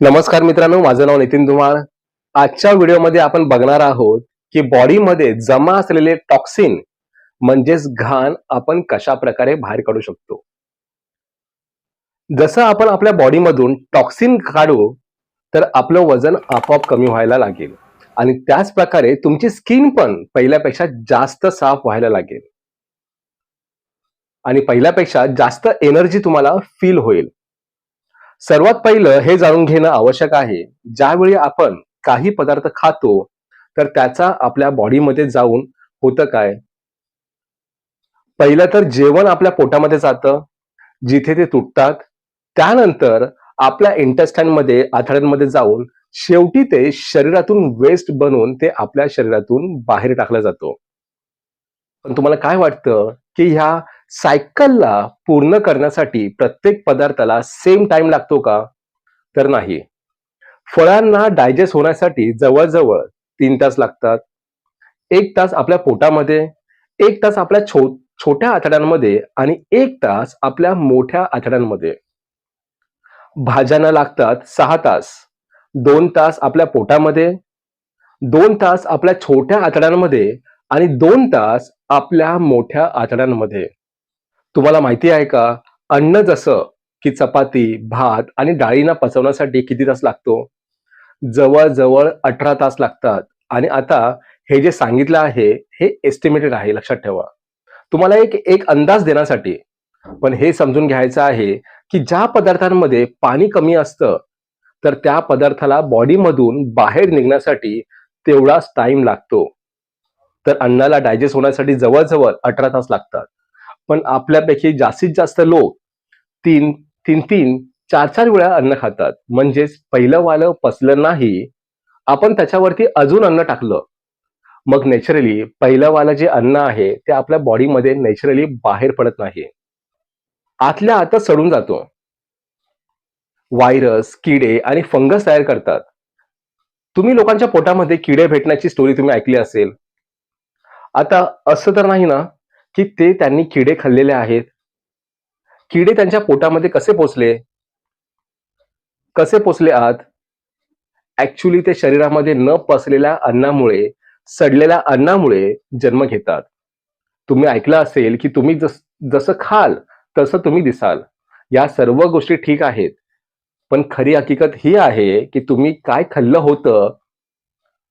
नमस्कार मित्रांनो माझं नाव नितीन धुमाळ. आजच्या व्हिडिओमध्ये आपण बघणार आहोत की बॉडीमध्ये जमा असलेले टॉक्सिन म्हणजेच घाण आपण कशा प्रकारे बाहेर काढू शकतो? जसं आपण आपल्या बॉडीमधून टॉक्सिन काढू तर आपलं वजन आपोआप कमी व्हायला लागेल. आणि त्याच प्रकारे तुमची स्किन पण पहिल्यापेक्षा जास्त साफ व्हायला लागेल. आणि पहिल्यापेक्षा जास्त एनर्जी तुम्हाला फील होईल. सर्वात पहिलं हे जाणून घेणं आवश्यक आहे ज्यावेळी आपण काही पदार्थ खातो तर त्याचा आपल्या बॉडीमध्ये जाऊन होतं काय? पहिलं तर जेवण आपल्या पोटामध्ये जातं जिथे ते तुटतात. त्यानंतर आपल्या इंटेस्टाईनमध्ये आथड्यांमध्ये जाऊन शेवटी ते शरीरातून वेस्ट बनवून ते आपल्या शरीरातून बाहेर टाकला जातो. पण तुम्हाला काय वाटतं की ह्या सायकलला पूर्ण करण्यासाठी प्रत्येक पदार्थाला सेम टाइम लागतो का? तर नाही. फळांना डायजेस्ट होण्यासाठी जवळजवळ तीन तास लागतात. एक तास आपल्या पोटामध्ये एक तास आपल्या छो छोट्या आतड्यांमध्ये आणि एक तास आपल्या मोठ्या आतड्यांमध्ये भाज्यांना लागतात सहा तास. दोन तास आपल्या पोटामध्ये दोन तास आपल्या छोट्या आतड्यांमध्ये आणि दोन तास आपल्या मोठ्या आतड्यांमध्ये तुम्हाला माहिती आहे का? अन्न जसं की चपाती भात आणि डाळींना पचवण्यासाठी किती तास लागतो? जवळजवळ अठरा तास लागतात. आणि आता हे जे सांगितलं आहे हे एस्टिमेटेड आहे लक्षात ठेवा. तुम्हाला एक एक अंदाज देण्यासाठी पण हे समजून घ्यायचं आहे की ज्या पदार्थांमध्ये पाणी कमी असतं तर त्या पदार्थाला बॉडीमधून बाहेर निघण्यासाठी तेवढाच टाइम लागतो. तर अन्नाला डायजेस्ट होण्यासाठी जवळजवळ अठरा तास लागतात. पण आपल्यापैकी जास्तीत जास्त लोक तीन तीन तीन चार चार वेळा अन्न खातात. म्हणजेच पहिलं वालं पचलं नाही आपण त्याच्यावरती अजून अन्न टाकलं. मग नॅचरली पहिलं वालं जे अन्न आहे ते आपल्या बॉडीमध्ये नॅचरली बाहेर पडत नाही. आतल्या आतच सडून जातो. व्हायरस किडे आणि फंगस तयार करतात. तुम्ही लोकांच्या पोटामध्ये किडे भेटण्याची स्टोरी तुम्ही ऐकली असेल. आता असं तर नाही ना की ते त्यांनी किडे खाल्लेले आहेत. किडे त्यांच्या पोटामध्ये कसे पोचले? कसे पोचले आत? ऍक्च्युली ते शरीरामध्ये न पसलेल्या अन्नामुळे सडलेल्या अन्नामुळे जन्म घेतात. तुम्ही ऐकलं असेल की तुम्ही जस जसं खाल तसं तुम्ही दिसाल. या सर्व गोष्टी ठीक आहेत. पण खरी हकीकत ही आहे की तुम्ही काय खाल्लं होतं?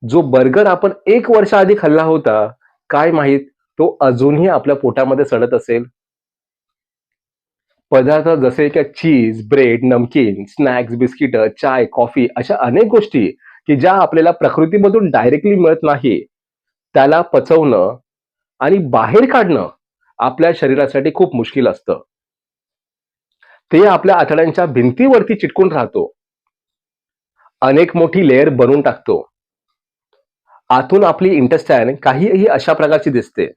जो बर्गर आपण एक वर्ष आधी खाल्ला होता काय माहीत तो अजूनही आपल्या पोटामध्ये सडत असेल. पदार्थ जसे की चीज ब्रेड नमकीन स्नॅक्स बिस्किट चाय कॉफी अशा अनेक गोष्टी की ज्या आपल्याला प्रकृतीमधून डायरेक्टली मिळत नाही. त्याला पचवणं आणि बाहेर काढणं आपल्या शरीरासाठी खूप मुश्किल असतं. ते आपल्या आतड्यांच्या भिंतीवरती चिटकून राहतो. अनेक मोठी लेअर बनवून टाकतो. आतून आपली इंटरस्टॅन काहीही अशा प्रकारची दिसते.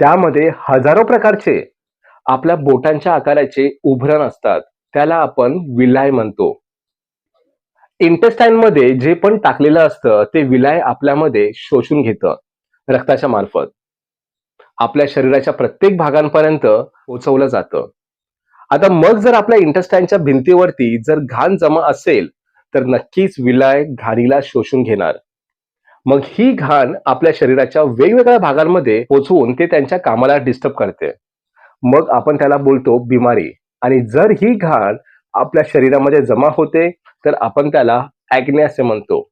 त्यामध्ये हजारो प्रकारचे आपल्या बोटांच्या आकाराचे उभरण असतात. त्याला आपण विलाय म्हणतो. इंटेस्टाईन मध्ये जे पण टाकलेलं असतं ते विलाय आपल्यामध्ये शोषून घेतं रक्ताच्या मार्फत. आपल्या शरीराच्या प्रत्येक भागांपर्यंत पोहोचवलं जातं. आता मग जर आपल्या इंटेस्टाईनच्या भिंतीवरती जर घाण जमा असेल तर नक्कीच विलाय घाणीला शोषून घेणार. मग ही घाण आपल्या शरीराच्या वेगवेगळ्या भागांमध्ये पोचवून ते त्यांच्या कामाला डिस्टर्ब करते. मग आपण त्याला बोलतो बिमारी. आणि जर ही घाण आपल्या शरीरामध्ये जमा होते तर आपण त्याला ऍग्ने असे म्हणतो.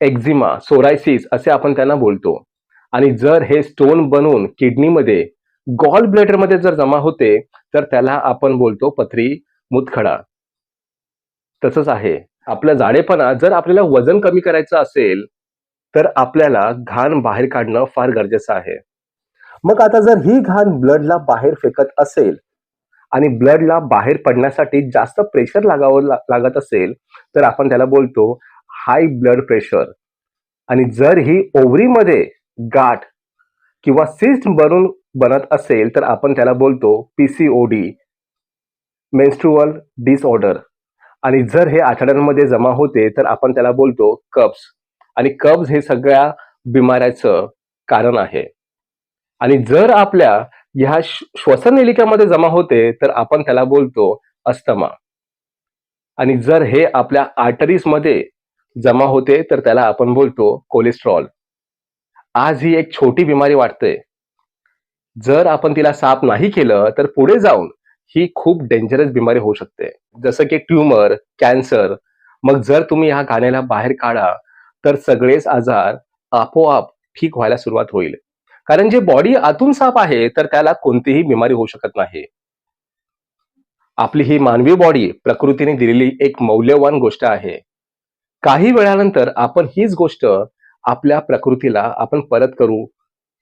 एक्झिमा सोरायसिस असे आपण त्यांना बोलतो. आणि जर हे स्टोन बनवून किडनीमध्ये गॉल ब्लेडरमध्ये जर जमा होते तर त्याला आपण बोलतो पथरी मुतखडा. तसंच आहे. आपलं जाडेपणा जर आपल्याला वजन कमी करायचं असेल तर आपल्याला घाण बाहेर काढणं फार गरजेचं आहे. मग आता जर ही घाण ब्लडला बाहेर फेकत असेल आणि ब्लडला बाहेर पडण्यासाठी जास्त प्रेशर लागावं लागत असेल तर आपण त्याला बोलतो हाय ब्लड प्रेशर आणि जर ही ओव्हरीमध्ये गाठ किंवा सिस्ट बनून बनत असेल तर आपण त्याला बोलतो पीसीओडी मेन्स्ट्रुअल डिसऑर्डर आणि जर हे आठवड्यांमध्ये जमा होते तर आपण त्याला बोलतो कब्ज. आणि कब्ज हे सगळ्या बिमाऱ्याचं कारण आहे. आणि जर आपल्या ह्या श्व- जमा होते तर आपण त्याला बोलतो अस्थमा. आणि जर हे आपल्या आर्टरीजमध्ये जमा होते तर त्याला आपण बोलतो कोलेस्ट्रॉल. आज ही एक छोटी बिमारी वाटते. जर आपण तिला साफ नाही केलं तर पुढे जाऊन ही खूप डेंजरस बिमारी होऊ शकते. जसं की ट्युमर कॅन्सर. मग जर तुम्ही ह्या गाण्याला बाहेर काढा तर सगळेच आजार आपोआप ठीक व्हायला सुरुवात होईल. कारण जे बॉडी आतून साफ आहे तर त्याला कोणतीही बिमारी होऊ शकत नाही. आपली ही मानवी बॉडी प्रकृतीने दिलेली एक मौल्यवान गोष्ट आहे. काही वेळानंतर आपण हीच गोष्ट आपल्या प्रकृतीला आपण परत करू.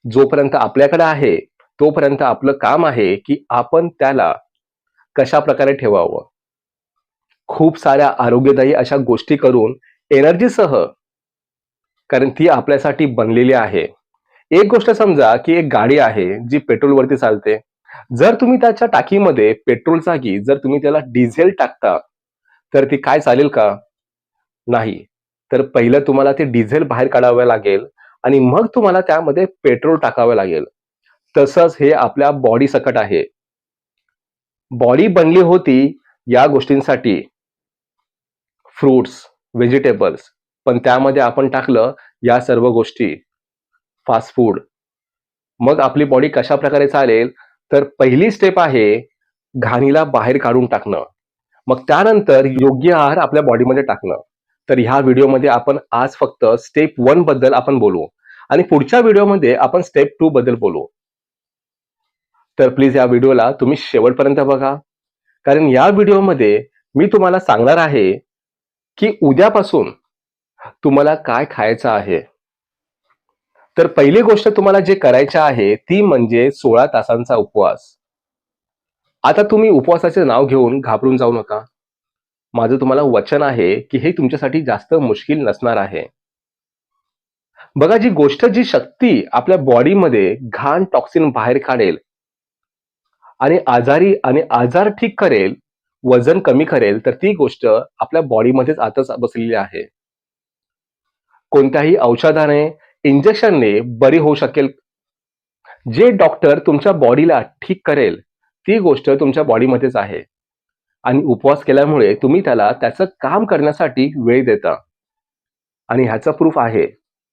जोपर्यंत आपल्याकडे आहे तोपर्यंत आपलं काम आहे की आपण त्याला कशा प्रकारे ठेवावं? खूप साऱ्या आरोग्यदायी अशा गोष्टी करून एनर्जीसह कारण ती आपल्यासाठी बनलेली आहे. एक गोष्ट समजा की एक गाडी आहे जी पेट्रोलवरती चालते. जर तुम्ही त्याच्या टाकीमध्ये पेट्रोल जागी जर तुम्ही त्याला डिझेल टाकता तर ती काय चालेल का? नाही. तर पहिलं तुम्हाला ते डिझेल बाहेर काढावं लागेल आणि मग तुम्हाला त्यामध्ये पेट्रोल टाकावं लागेल. तसंच हे आपल्या बॉडी सकट आहे. बॉडी बनली होती या गोष्टींसाठी. फ्रुट्स व्हेजिटेबल्स पण त्यामध्ये आपण टाकलं या सर्व गोष्टी. Fast food. मग आपली बॉडी कशा प्रकारे चालेल? तर पहिली स्टेप आहे घाणीला बाहेर काढून टाकणं. मग त्यानंतर योग्य आहार आपल्या बॉडीमध्ये टाकणं. तर ह्या व्हिडिओमध्ये आपण आज फक्त स्टेप वनबद्दल आपण बोलू. आणि पुढच्या व्हिडिओमध्ये आपण स्टेप टू बद्दल बोलू. तर प्लीज या व्हिडिओला तुम्ही शेवटपर्यंत बघा. कारण या व्हिडिओमध्ये मी तुम्हाला सांगणार आहे की उद्यापासून तुम्हाला काय खायचं आहे. तर पहिली गोष्ट तुम्हाला जे करायचं आहे ती म्हणजे सोळा तासांचा उपवास. आता तुम्ही उपवासाचे नाव घेऊन घाबरून जाऊ नका. माझं तुम्हाला वचन आहे की हे तुमच्यासाठी जास्त मुश्किल नसणार आहे. बघा जी गोष्ट जी शक्ती आपल्या बॉडीमध्ये घाण टॉक्सिन बाहेर काढेल आणि आजारी आणि आजार ठीक करेल वजन कमी करेल तर ती गोष्ट आपल्या बॉडीमध्येच आतच बसलेली आहे. कोणत्याही औषधाने इंजेक्शनने बरी होऊ शकेल. जे डॉक्टर तुमच्या बॉडीला ठीक करेल ती गोष्ट तुमच्या बॉडीमध्येच आहे. आणि उपवास केल्यामुळे तुम्ही त्याला त्याचं काम करण्यासाठी वेळ देता. आणि ह्याचा प्रूफ आहे.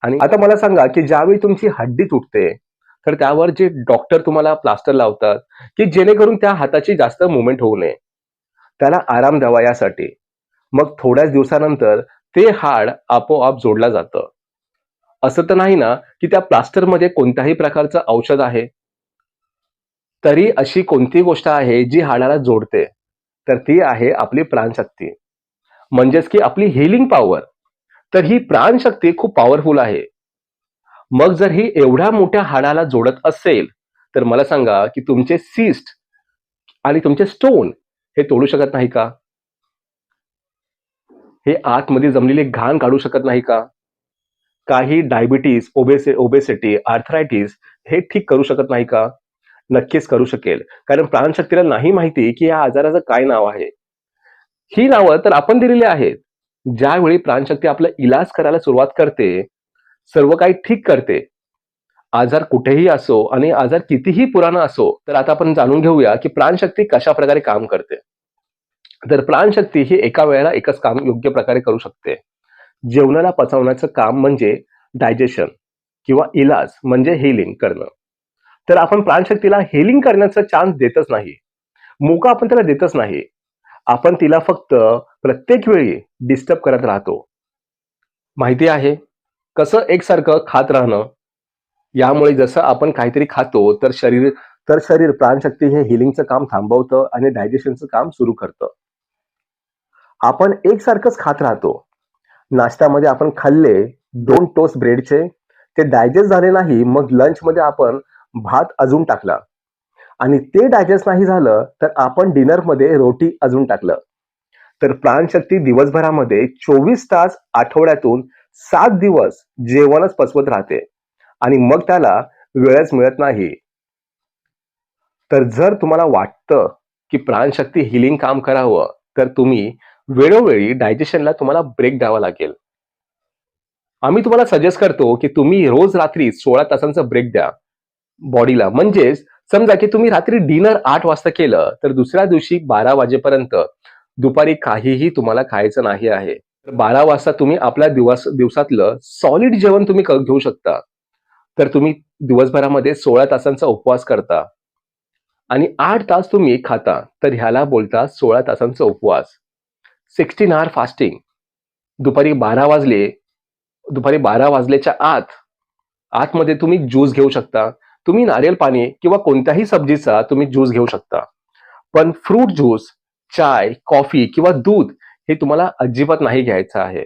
आणि आता मला सांगा की ज्यावेळी तुमची हड्डी तुटते तर त्यावर जे डॉक्टर तुम्हाला प्लास्टर लावतात की जेणेकरून त्या हाताची जास्त मुवमेंट होऊ नये. त्याला आराम द्यावा यासाठी. मग थोड्याच दिवसानंतर ते हाड आपोआप जोडलं जातं. असं तर नाही ना की त्या प्लास्टरमध्ये कोणत्याही प्रकारचं औषध आहे? तरी अशी कोणती गोष्ट आहे जी हाडाला जोडते? तर ती आहे आपली प्राणशक्ती. म्हणजेच की आपली हिलिंग पॉवर तर ही प्राणशक्ती खूप पॉवरफुल आहे. मग जर ही एवढ्या मोठ्या हाडाला जोडत असेल तर मला सांगा की तुमचे सिस्ट आणि तुमचे स्टोन हे तोडू शकत नाही का? हे आतमध्ये जमलेले घाण काढू शकत नाही का? काही डायबिटीज ओबेसे ओबेसिटी आर्थरायटिस हे ठीक करू शकत नाही का? नक्कीच करू शकेल. कारण प्राणशक्तीला नाही माहिती की या आजाराचं काय नाव आहे. ही नावं तर आपण दिलेली आहेत. ज्यावेळी प्राणशक्ती आपला इलाज करायला सुरुवात करते सर्व काही ठीक करते. आजार कुठेही असो आणि आजार कितीही पुराणा असो तर आता आपण जाणून घेऊया की प्राणशक्ती कशा प्रकारे काम करते. तर प्राणशक्ती ही एका वेळेला एकच काम योग्य प्रकारे करू शकते. जेवणाला पचवण्याचं काम म्हणजे डायजेशन किंवा इलाज म्हणजे हिलिंग करणं. तर आपण प्राणशक्तीला हिलिंग करण्याचा चान्स देतच नाही. मोका आपण त्याला देतच नाही. आपण तिला फक्त प्रत्येक वेळी डिस्टर्ब करत राहतो. माहिती आहे? कसं एकसारखं खात राहणं यामुळे जसं आपण काहीतरी खातो तर शरीर तर शरीर प्राणशक्ती हे हिलिंगचं काम थांबवतं आणि डायजेशनचं काम सुरू करतं. आपण एकसारखंच खात राहतो. नाश्त्यामध्ये आपण खाल्ले दोन टोस्ट ब्रेडचे ते डायजेस्ट झाले नाही मग लंचमध्ये आपण भात अजून टाकला. आणि ते डायजेस्ट नाही झालं तर आपण डिनरमध्ये रोटी अजून टाकलं. तर प्राणशक्ती दिवसभरामध्ये चोवीस तास आठवड्यातून सात दिवस जेवणच पचवत राहते आणि मग त्याला वेळच मिळत नाही. तर जर तुम्हाला वाटतं की प्राणशक्ती हिलिंग काम करावं तर तुम्ही वेळोवेळी डायजेशनला तुम्हाला ब्रेक द्यावा लागेल. आम्ही तुम्हाला सजेस्ट करतो की तुम्ही रोज रात्री सोळा तासांचा ब्रेक द्या बॉडीला म्हणजेच समजा की तुम्ही रात्री डिनर आठ वाजता केलं तर दुसऱ्या दिवशी बारा वाजेपर्यंत दुपारी काहीही तुम्हाला खायचं नाही आहे. तर बारा वाजता तुम्ही आपल्या दिवस दिवसातलं सॉलिड जेवण तुम्ही घेऊ शकता. तर तुम्ही दिवसभरामध्ये सोळा तासांचा उपवास करता आणि आठ तास तुम्ही खाता. तर ह्याला बोलता सोळा तासांचा उपवास. सिक्स्टीन आवर फास्टिंग दुपारी बारा वाजले दुपारी बारा वाजल्याच्या आत आतमध्ये तुम्ही ज्यूस घेऊ शकता. तुम्ही नारियल पाणी किंवा कोणत्याही सब्जीचा तुम्ही ज्यूस घेऊ शकता. पण फ्रूट ज्यूस चाय कॉफी किंवा दूध हे तुम्हाला अजिबात नाही घ्यायचं आहे.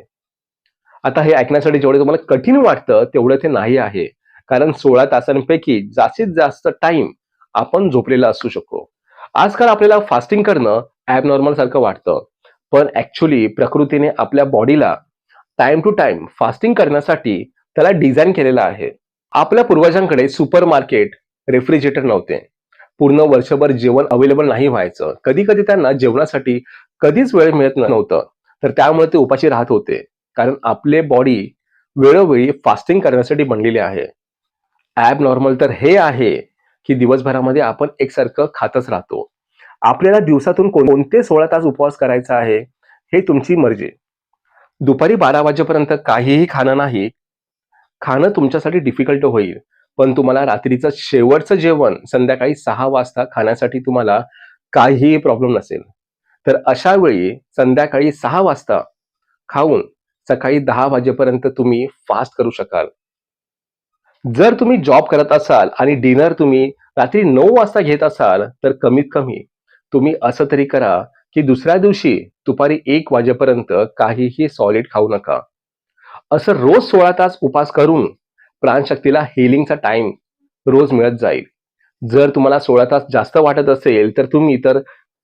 आता हे ऐकण्यासाठी जेवढे तुम्हाला कठीण वाटतं तेवढं ते नाही आहे. कारण सोळा तासांपैकी जास्तीत जास्त टाइम आपण झोपलेला असू शकतो. आजकाल आपल्याला फास्टिंग करणं ऍबनॉर्मल सारखं वाटतं. पण ऍक्च्युली प्रकृतीने आपल्या बॉडीला टाइम टू टाइम फास्टिंग करण्यासाठी त्याला डिझाईन केलेलं आहे. आपल्या पूर्वजांकडे सुपर मार्केट रेफ्रिजरेटर नव्हते. पूर्ण वर्षभर जेवण अवेलेबल नाही व्हायचं. कधी कधी त्यांना जेवणासाठी कधीच वेळ मिळत नव्हतं. तर त्यामुळे ते उपाशी राहत होते. कारण आपले बॉडी वेळोवेळी फास्टिंग करण्यासाठी बनलेली आहे. ॲब नॉर्मल तर हे आहे की दिवसभरामध्ये आपण एकसारखं खातच राहतो. आपल्याला दिवसातून कोणते सोळा तास उपवास करायचा आहे हे तुमची मर्जी. दुपारी बारा वाजेपर्यंत काहीही खाणं नाही. खाणं तुमच्यासाठी डिफिकल्ट होईल. पण तुम्हाला रात्रीचं शेवटचं जेवण संध्याकाळी सहा वाजता खाण्यासाठी तुम्हाला काहीही प्रॉब्लेम नसेल. तर अशा वेळी संध्याकाळी सहा वाजता खाऊन सकाळी दहा वाजेपर्यंत तुम्ही फास्ट करू शकाल. जर तुम्ही जॉब करत असाल आणि डिनर तुम्ही रात्री नऊ वाजता घेत असाल तर कमीत कमी तुम्ही असं तरी करा की दुसऱ्या दिवशी दुपारी एक वाजेपर्यंत काहीही सॉलिड खाऊ नका. असं रोज सोळा तास उपास करून प्राणशक्तीला हिलिंगचा टाइम रोज मिळत जाईल. जर तुम्हाला सोळा तास जास्त वाटत असेल तर तुम्ही तर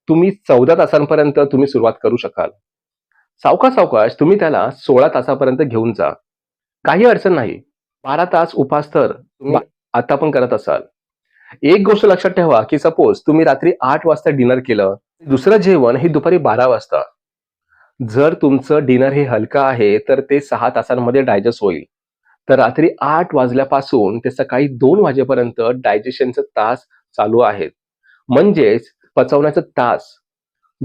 तुम्ही चौदा तासांपर्यंत तुम्ही सुरुवात करू शकाल. सावकाश सावकाश तुम्ही त्याला सोळा तासापर्यंत घेऊन जा. काही अडचण नाही. बारा तास उपास तर तुम्ही आता पण करत असाल. एक गोष्ट लक्षात ठेवा की सपोज तुम्ही रात्री आठ वाजता डिनर केलं दुसरं जेवण हे दुपारी बारा वाजता. जर तुमचं डिनर हे हलका आहे तर ते सहा तासांमध्ये डायजेस्ट होईल. तर रात्री आठ वाजल्यापासून ते सकाळी दोन वाजेपर्यंत डायजेशनचे तास चालू आहेत. म्हणजेच पचवण्याचा तास.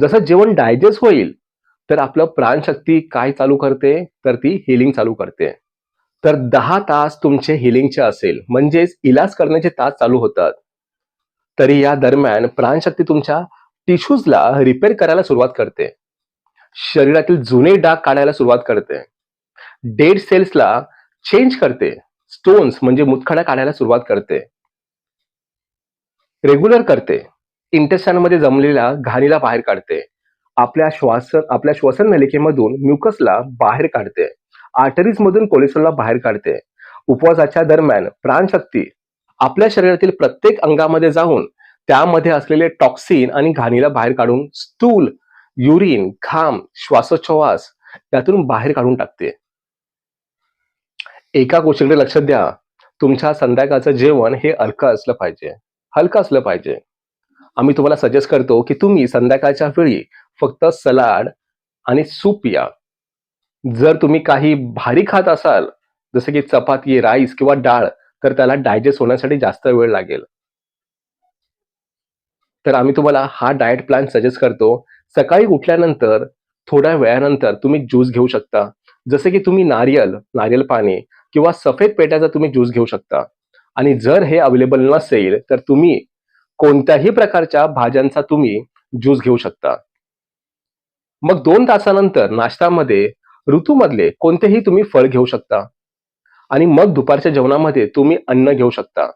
जसं जेवण डायजेस्ट होईल तर आपलं प्राणशक्ती काय चालू करते? तर ती हिलिंग चालू करते. तर दहा तास तुमचे हिलिंगचे असेल म्हणजेच इलाज करण्याचे तास चालू होतात. तरी या दरम्यान प्राणशक्ती तुमच्या टिश्यूजला रिपेअर करायला सुरुवात करते. शरीरातील जुने डाग काढायला सुरुवात करते. डेड सेल्सला चेंज करते. स्टोन्स म्हणजे मुतखडा काढायला सुरुवात करते. रेग्युलर करते. इंटेस्टाईनमध्ये जमलेल्या घाणीला बाहेर काढते. आपल्या श्वास आपल्या श्वसन नलिकेमधून म्युकसला बाहेर काढते. आर्टरीज मधून कोलेस्ट्रॉलला बाहेर काढते. उपवासाच्या दरम्यान प्राणशक्ती आपल्या शरीरातील प्रत्येक अंगामध्ये जाऊन त्यामध्ये असलेले टॉक्सिन आणि घाणीला बाहेर काढून स्थूल युरिन घाम श्वासोच्छवास यातून बाहेर काढून टाकते. एका गोष्टीकडे लक्ष द्या. तुमच्या संध्याकाळचं जेवण हे हलकं असलं पाहिजे. हलकं असलं पाहिजे. आम्ही तुम्हाला सजेस्ट करतो की तुम्ही संध्याकाळच्या वेळी फक्त सलाड आणि सूप या. जर तुम्ही काही भारी खात असाल जसं की चपाती राईस किंवा डाळ तर त्याला डायजेस्ट होण्यासाठी जास्त वेळ लागेल. तर आम्ही तुम्हाला हा डाएट प्लॅन सजेस्ट करतो. सकाळी उठल्यानंतर थोड्या वेळानंतर तुम्ही ज्यूस घेऊ शकता. जसे की तुम्ही नारियल नारियल पाणी किंवा सफेद पेट्याचा तुम्ही ज्यूस घेऊ शकता. आणि जर हे अवेलेबल नसेल तर तुम्ही कोणत्याही प्रकारच्या भाज्यांचा तुम्ही ज्यूस घेऊ शकता. मग दोन तासानंतर नाश्त्यामध्ये ऋतूमधले कोणतेही तुम्ही फळ घेऊ शकता. आणि मग दुपारच्या जेवणामध्ये तुम्ही अन्न घेऊ शकता.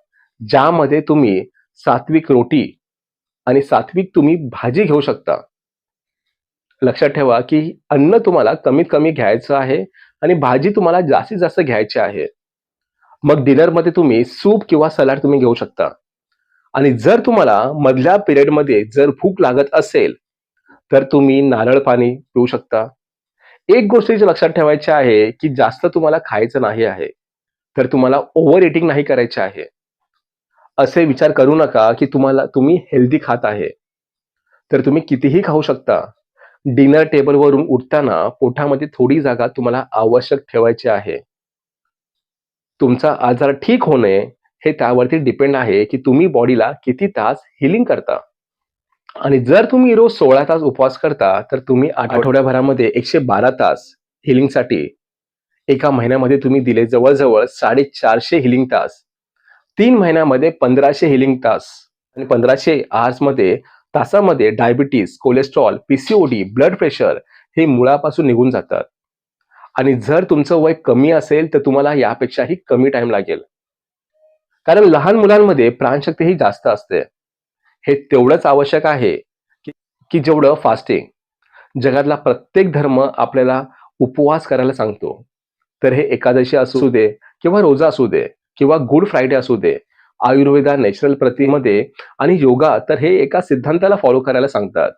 ज्यामध्ये तुम्ही सात्विक रोटी आणि सात्विक तुम्ही भाजी घेऊ शकता. लक्षात ठेवा की अन्न तुम्हाला कमीत कमी घ्यायचं आहे आणि भाजी तुम्हाला जास्तीत जास्त घ्यायची आहे. मग डिनरमध्ये तुम्ही सूप किंवा सलाड तुम्ही घेऊ शकता. आणि जर तुम्हाला मधल्या पिरियडमध्ये जर भूक लागत असेल तर तुम्ही नारळ पाणी पिऊ शकता. एक गोष्टीचे लक्षात ठेवायचे आहे की जास्त तुम्हाला खायचं नाही आहे तर तुम्हाला ओव्हर इटिंग नाही करायचे आहे. असे विचार करू नका की तुम्हाला तुम्ही हेल्दी खात आहे तर तुम्ही कितीही खाऊ शकता. डिनर टेबलवरून उठताना पोटामध्ये थोडी जागा तुम्हाला आवश्यक ठेवायची आहे. तुमचा आजार ठीक होणे हे त्यावरती डिपेंड आहे की तुम्ही बॉडीला किती तास हिलिंग करता. आणि जर तुम्ही रोज सोळा तास उपवास करता तर तुम्ही आठवड्याभरामध्ये एकशे बारा तास हिलिंगसाठी एका महिन्यामध्ये तुम्ही दिले जवळजवळ साडेचारशे हिलिंग तास. तीन महिन्यामध्ये पंधराशे हिलिंग तास. आणि पंधराशे मध्ये तासामध्ये diabetes cholesterol PCOD blood pressure हे मुळापासून निघून जातात. आणि जर तुमचं वय कमी असेल तर तुम्हाला यापेक्षाही कमी टाइम लागेल. कारण लहान मुलांमध्ये प्राणशक्ती ही जास्त असते. हे तेवढंच आवश्यक आहे की- की जेवढं फास्टिंग जगातला प्रत्येक धर्म आपल्याला उपवास करायला सांगतो. तर हे एकादशी असू दे किंवा रोजा असू दे किंवा गुड फ्रायडे असू दे आयुर्वेदा नॅचरल प्रतीमध्ये आणि योगा तर हे एका सिद्धांताला फॉलो करायला सांगतात.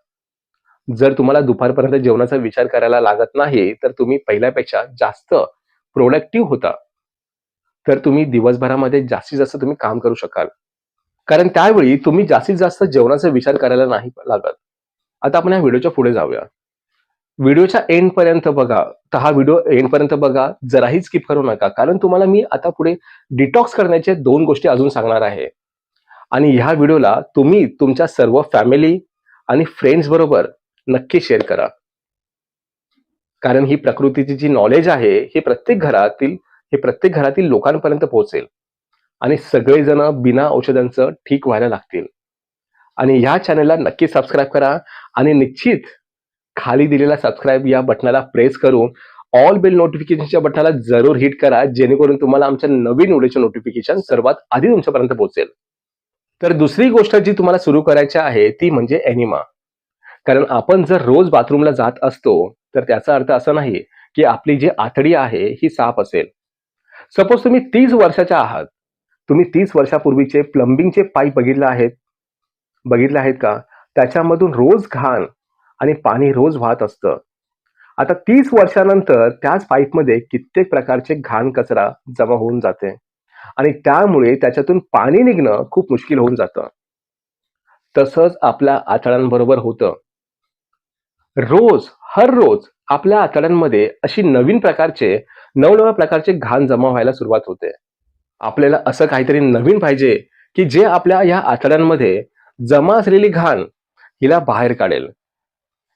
जर तुम्हाला दुपारपर्यंत जेवणाचा विचार करायला लागत नाही तर तुम्ही पहिल्यापेक्षा जास्त प्रोडक्टिव्ह होता. तर तुम्ही दिवसभरामध्ये जास्तीत जास्त तुम्ही काम करू शकाल. कारण त्यावेळी तुम्ही जास्तीत जास्त जेवणाचा विचार करायला नाही लागत. आता आपण या व्हिडिओच्या पुढे जाऊया. व्हिडिओच्या एंड पर्यंत बघा. तर हा व्हिडिओ एंड पर्यंत बघा. जराही स्किप करू नका. कारण तुम्हाला मी आता पुढे डिटॉक्स करण्याचे दोन गोष्टी अजून सांगणार आहे. आणि ह्या व्हिडिओला तुम्ही तुमच्या सर्व फॅमिली आणि फ्रेंड्स बरोबर नक्की शेअर करा. कारण ही प्रकृतीची जी नॉलेज आहे ही प्रत्येक घरातील हे प्रत्येक घरातील लोकांपर्यंत पोहोचेल. आणि सगळेजण बिना औषधांचं ठीक व्हायला लागतील. आणि ह्या चॅनलला नक्की सबस्क्राईब करा आणि निश्चित खाली दिलेला सबस्क्राईब या बटनाला प्रेस करून ऑल बिल नोटिफिकेशनच्या बटनाला जरूर हिट करा जेणेकरून तुम्हाला आमच्या नवीन व्हिडिओचे नोटिफिकेशन सर्वात आधी तुमच्यापर्यंत पोहोचेल. तर दुसरी गोष्ट जी तुम्हाला सुरू करायची आहे ती म्हणजे एनिमा कारण आपण जर रोज बाथरूमला जात असतो तर त्याचा अर्थ असा नाही की आपली जी आतडी आहे ही साफ असेल. सपोज तुम्ही तीस वर्षाच्या आहात. तुम्ही तीस वर्षापूर्वीचे प्लंबिंगचे पाईप बघितले आहेत. बघितले आहेत का? त्याच्यामधून रोज घाण आणि पाणी रोज वाहत असतं. आता तीस वर्षानंतर त्याच पाईपमध्ये कित्येक प्रकारचे घाण कचरा जमा होऊन जाते. आणि त्यामुळे त्याच्यातून पाणी निघणं खूप मुश्किल होऊन जातं. तसंच आपल्या आतड्यांबरोबर होतं. रोज हर रोज आपल्या आतड्यांमध्ये अशी नवीन प्रकारचे नवनव्या प्रकारचे घाण जमा व्हायला सुरुवात होते. आपल्याला असं काहीतरी नवीन पाहिजे की जे आपल्या या आतड्यांमध्ये जमा असलेली घाण हिला बाहेर काढेल.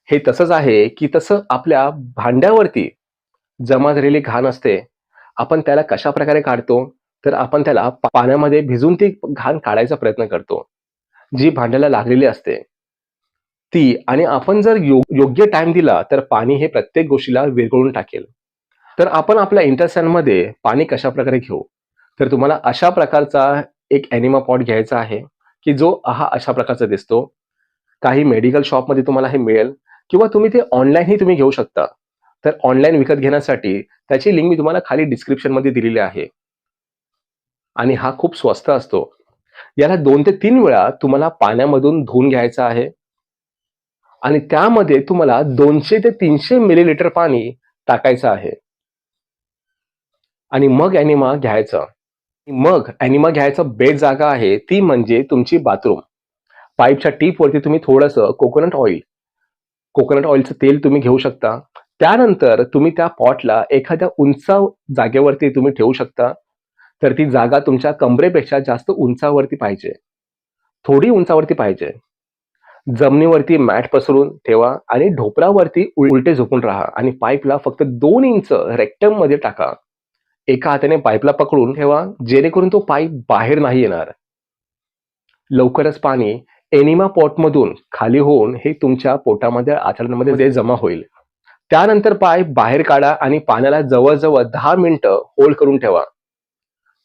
हे तसंच आहे की तसं आपल्या भांड्यावरती जमा झालेली घाण असते. आपण त्याला कशा प्रकारे काढतो? तर आपण त्याला पाण्यामध्ये भिजून ती घाण काढायचा प्रयत्न करतो. जी भांड्याला लागलेली असते. ती आणि आपण जर योग्य टाइम दिला तर पाणी हे प्रत्येक गोष्टीला विरघळून टाकेल. तर आपण आपल्या इंटरस्टँडमध्ये पाणी कशा प्रकारे घेऊ? तर तुम्हाला अशा प्रकारचा एक ॲनिमा पॉट घ्यायचा आहे की जो हा अशा प्रकारचा दिसतो. काही मेडिकल शॉपमध्ये तुम्हाला हे मिळेल किंवा तुम्ही ते ऑनलाईनही तुम्ही घेऊ शकता. तर ऑनलाईन विकत घेण्यासाठी त्याची लिंक मी तुम्हाला खाली डिस्क्रिप्शनमध्ये दिलेली आहे. आणि हा खूप स्वस्त असतो. याला दोन ते तीन वेळा तुम्हाला पाण्यामधून धुवून घ्यायचा आहे. आणि त्यामध्ये तुम्हाला दोनशे ते तीनशे मिलीलिटर पाणी टाकायचं आहे. आणि मग ॲनिमा घ्यायचं. मग ॲनिमा घ्यायचं बेस्ट जागा आहे ती म्हणजे तुमची बाथरूम. पाईपच्या टीपवरती तुम्ही थोडंसं कोकोनट ऑइल कोकोनट ऑइलचं तेल तुम्ही घेऊ शकता. त्यानंतर तुम्ही त्या पॉटला एखाद्या उंच जागेवरती तुम्ही ठेवू शकता. तर ती जागा तुमच्या कमरेपेक्षा जास्त उंचावरती पाहिजे. थोडी उंचावरती पाहिजे. जमिनीवरती मॅट पसरून ठेवा आणि ढोपरावरती उलटे झोपून राहा आणि पाईपला फक्त दोन इंच रेक्टममध्ये टाका. एका हाताने पाईपला पकडून ठेवा जेणेकरून तो पाईप बाहेर नाही येणार. लवकरच पाणी एनिमा पॉट मधून खाली होऊन हे तुमच्या पोटामध्ये आचरणामध्ये जे जमा होईल. त्यानंतर पाईप बाहेर काढा आणि पाण्याला जवळजवळ दहा मिनिटं होल्ड करून ठेवा.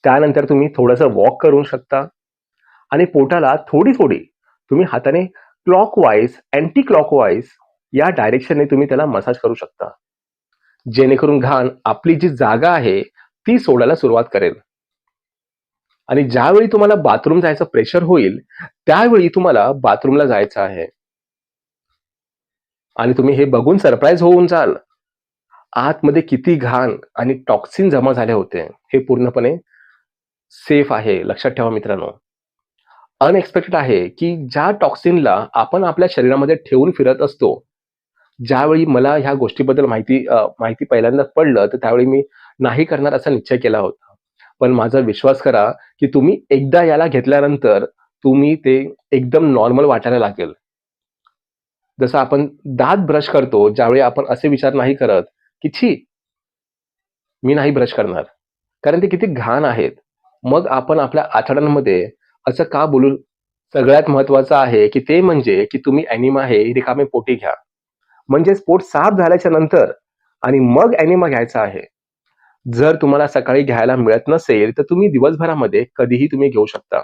त्यानंतर तुम्ही थोडंसं वॉक करू शकता. आणि पोटाला थोडी थोडी तुम्ही हाताने क्लॉकवाईज अँटी क्लॉकवाईज या डायरेक्शनने तुम्ही त्याला मसाज करू शकता. जेणेकरून घाण आपली जी जागा आहे ती सोडायला सुरुवात करेल. आणि ज्यावेळी तुम्हाला बाथरूम जायचं प्रेशर होईल त्यावेळी तुम्हाला बाथरूमला जायचं आहे. आणि तुम्ही हे बघून सरप्राईज होऊन जाल. आतमध्ये किती घाण आणि टॉक्सिन जमा झाले होते. हे पूर्णपणे सेफ आहे लक्षात ठेवा मित्रांनो. अनएक्सपेक्टेड आहे की ज्या टॉक्सिनला आपण आपल्या शरीरामध्ये ठेवून फिरत असतो ज्यावेळी मला ह्या गोष्टीबद्दल माहिती माहिती पहिल्यांदा पडलं तर त्यावेळी मी नाही करणार असा निश्चय केला होता. पण माझा विश्वास करा की तुम्ही एकदा याला घेतल्यानंतर तुम्ही ते एकदम नॉर्मल वाटायला लागेल. जसं आपण दात ब्रश करतो ज्यावेळी आपण असे विचार नाही करत की छी मी नाही ब्रश करणार. कारण ते किती घाण आहेत. मग आपण आपल्या आठवड्यांमध्ये असं का बोलू सगळ्यात महत्वाचं आहे की ते म्हणजे की तुम्ही अॅनिमा हे रिकामे पोटी घ्या. म्हणजे पोट साफ झाल्याच्यानंतर आणि मग अॅनिमा घ्यायचा आहे. जर तुम्हाला सकाळी घ्यायला मिळत नसेल तर तुम्ही दिवसभरामध्ये कधीही तुम्ही घेऊ शकता.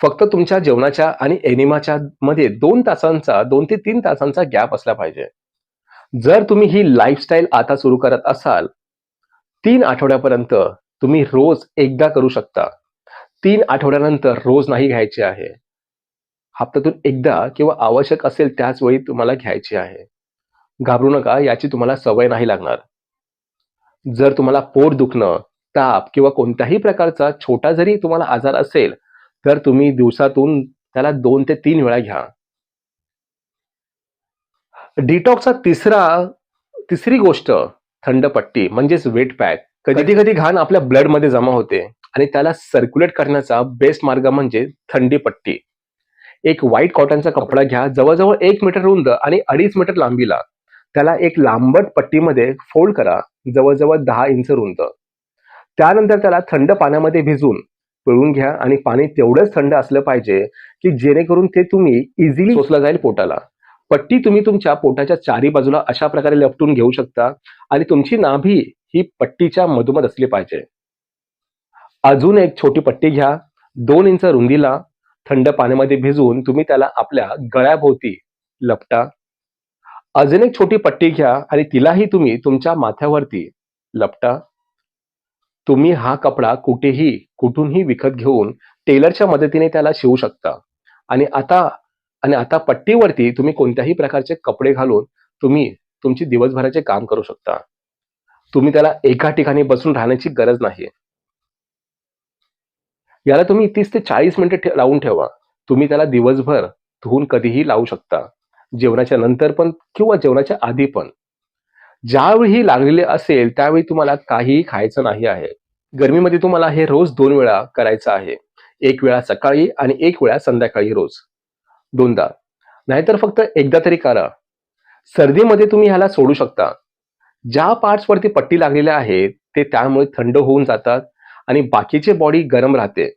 फक्त तुमच्या जेवणाच्या आणि एनिमाच्या मध्ये दोन तासांचा दोन ते तीन तासांचा गॅप असला पाहिजे. जर तुम्ही ही लाईफस्टाईल आता सुरू करत असाल तीन आठवड्यापर्यंत तुम्ही रोज एकदा करू शकता. तीन आठवड्यानंतर रोज नाही घ्यायचे आहे. हप्त्यातून एकदा किंवा आवश्यक असेल त्याच वेळी तुम्हाला घ्यायची आहे. घाबरू नका याची तुम्हाला सवय नाही लागणार. जर तुम्हाला पोट दुखणं ताप किंवा कोणत्याही प्रकारचा छोटा जरी तुम्हाला आजार असेल तर तुम्ही दिवसातून त्याला दोन ते तीन वेळा घ्या. डिटॉक्सचा तिसरा तिसरी गोष्ट थंड पट्टी म्हणजेच वेट पॅक. कधी कधी घाण आपल्या ब्लडमध्ये जमा होते. आणि त्याला सर्क्युलेट करण्याचा बेस्ट मार्ग म्हणजे थंडी पट्टी. एक व्हाईट कॉटनचा कपडा घ्या जवळजवळ एक मीटर रुंद आणि अडीच मीटर लांबीला. त्याला एक लांबट पट्टीमध्ये फोल्ड करा जवळजवळ दहा इंच रुंद. त्यानंतर त्याला थंड पाण्यामध्ये भिजून पिळून घ्या आणि पाणी तेवढंच थंड असलं पाहिजे की जेणेकरून ते तुम्ही इझिली सोसलं जाईल पोटाला. पट्टी तुम्ही तुमच्या पोटाच्या चारी बाजूला अशा प्रकारे लपटून घेऊ शकता आणि तुमची नाभी ही पट्टीच्या मधोमध असली पाहिजे. अजून एक छोटी पट्टी घ्या. दोन इंच रुंदीला थंड पाण्यामध्ये भिजवून तुम्ही त्याला आपल्या गळ्याभोवती लपटा. अजून एक छोटी पट्टी घ्या आणि तिलाही तुम्ही तुमच्या माथ्यावरती लपटा. तुम्ही हा कपडा कुठेही कुठूनही विकत घेऊन टेलरच्या मदतीने त्याला शिवू शकता. आणि आता आणि आता पट्टीवरती तुम्ही कोणत्याही प्रकारचे कपडे घालून तुम्ही तुमची दिवसभराचे काम करू शकता. तुम्ही त्याला एका ठिकाणी बसून राहण्याची गरज नाही याला तुम्ही तीस ते चाळीस मिनिटे लावून ठेवा. तुम्ही त्याला दिवसभर धुवून कधीही लावू शकता. जेवणाच्या नंतर पण किंवा जेवणाच्या आधी पण. ज्यावेळी लागलेले असेल त्यावेळी तुम्हाला काहीही खायचं नाही आहे. गरमीमध्ये तुम्हाला हे रोज दोन वेळा करायचं आहे. एक वेळा सकाळी आणि एक वेळा संध्याकाळी रोज. दोनदा. नाहीतर फक्त एकदा तरी करा. सर्दीमध्ये तुम्ही ह्याला सोडू शकता. ज्या पार्ट्स वरती पट्टी लागलेल्या आहेत ते त्यामुळे थंड होऊन जातात. आणि बाकीचे बॉडी गरम राहते.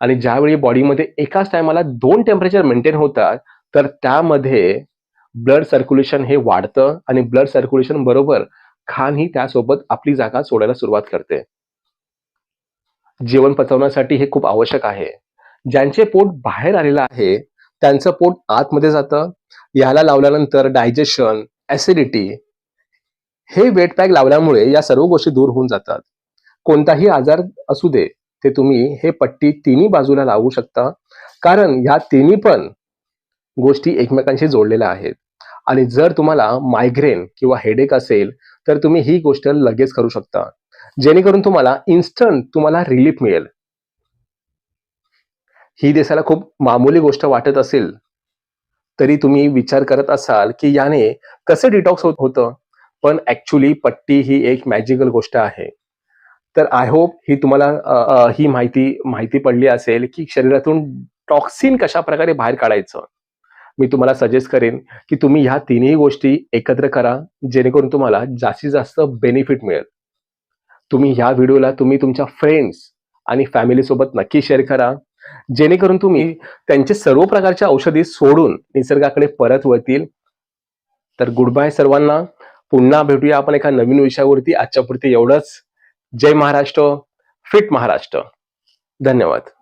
आणि ज्यावेळी बॉडीमध्ये एकाच टायमाला दोन टेम्परेचर मेंटेन होतात तर त्यामध्ये ब्लड सर्क्युलेशन हे वाढतं आणि ब्लड सर्क्युलेशन बरोबर खान ही त्यासोबत आपली जागा सोडायला सुरुवात करते. जेवण पचवण्यासाठी हे खूप आवश्यक आहे. ज्यांचे पोट बाहेर आलेलं आहे त्यांचं पोट आतमध्ये जातं. याला लावल्यानंतर डायजेशन ऍसिडिटी हे वेट पॅक लावल्यामुळे या सर्व गोष्टी दूर होऊन जातात. कोणताही आजार असू दे ते तुम्ही हे पट्टी तिन्ही बाजूला लावू शकता. कारण ह्या तिन्ही पण गोष्टी एकमेकांशी जोडलेल्या आहेत. आणि जर तुम्हाला मायग्रेन किंवा हेडेक असेल तर तुम्ही ही गोष्ट लगेच करू शकता. जेणेकरून तुम्हाला इन्स्टंट तुम्हाला रिलीफ मिळेल. ही देशाला खूप मामूली गोष्ट वाटत असेल तरी तुम्ही विचार करत असाल की याने कसं डिटॉक्स होत होतं? पण ऍक्च्युली पट्टी ही एक मॅजिकल गोष्ट आहे. तर आय होप ही तुम्हाला ही माहिती माहिती पडली असेल की शरीरातून टॉक्सिन कशा प्रकारे बाहेर काढायचं. मी तुम्हाला सजेस्ट करेन की तुम्ही ह्या तिन्ही गोष्टी एकत्र करा जेणेकरून तुम्हाला जास्तीत जास्त बेनिफिट मिळेल. तुम्ही ह्या व्हिडिओला तुम्ही तुमच्या फ्रेंड्स आणि फॅमिली सोबत नक्की शेअर करा. जेणेकरून तुम्ही त्यांचे सर्व प्रकारच्या औषधी सोडून निसर्गाकडे परत वळतील. तर गुड बाय सर्वांना. पुन्हा भेटूया आपण एका नवीन विषयावरती. आजच्या पुरती एवढंच. जय महाराष्ट्र फिट महाराष्ट्र. धन्यवाद.